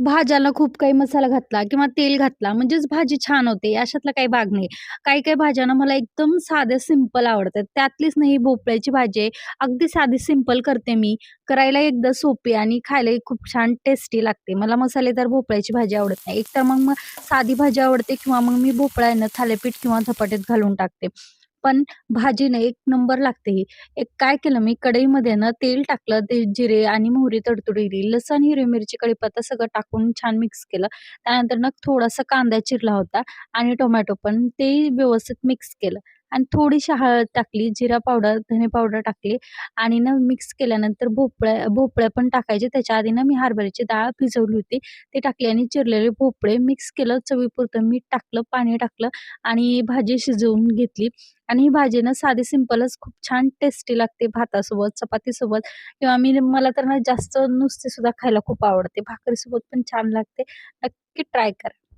भाज्याला खूप काही मसाला घातला किंवा तेल घातला म्हणजेच भाजी छान होते अशातला काही भाग नाही. काही-काही भाज्या ना मला एकदम साध्या सिंपल आवडतात. त्यातलीच नाही भोपळ्याची भाजी आहे. अगदी साधी सिंपल करते मी. करायला एकदा सोपी आणि खायलाही खूप छान टेस्टी लागते. मला मसालेदार भोपळ्याची भाजी आवडत नाही. एकतर मग मग साधी भाजी आवडते किंवा मग मी भोपळ्यानं थालीपीठ किंवा धपाट्यात घालून टाकते. पण भाजी ना एक नंबर लागते ही. एक काय केलं मी कढईमध्ये ना तेल टाकलं, ते जिरे आणि मोहरी तडतडली, लसूण, हिरवी मिरची, कढीपत्ता सगळं टाकून छान मिक्स केलं. त्यानंतर ना थोडासा कांदा चिरला होता आणि टोमॅटो पण ते व्यवस्थित मिक्स केलं आणि थोडीशी हळद टाकली, जिरा पावडर, धने पावडर टाकली आणि ना मिक्स केल्यानंतर भोपळ्या भोपळ्या पण टाकायचे. त्याच्या आधी ना मी हरभऱ्याची डाळ भिजवली होती, ते टाकली आणि चिरलेले भोपळे मिक्स केलं. चवीपुरतं मीठ टाकलं, पाणी टाकलं आणि भाजी शिजवून घेतली आणि ही भाजी ना साधी सिंपलच खूप छान टेस्टी लागते भातासोबत, चपातीसोबत किंवा मी मला तर ना जास्त नुसते सुद्धा खायला खूप आवडते. भाकरीसोबत पण छान लागते. नक्की ट्राय करा.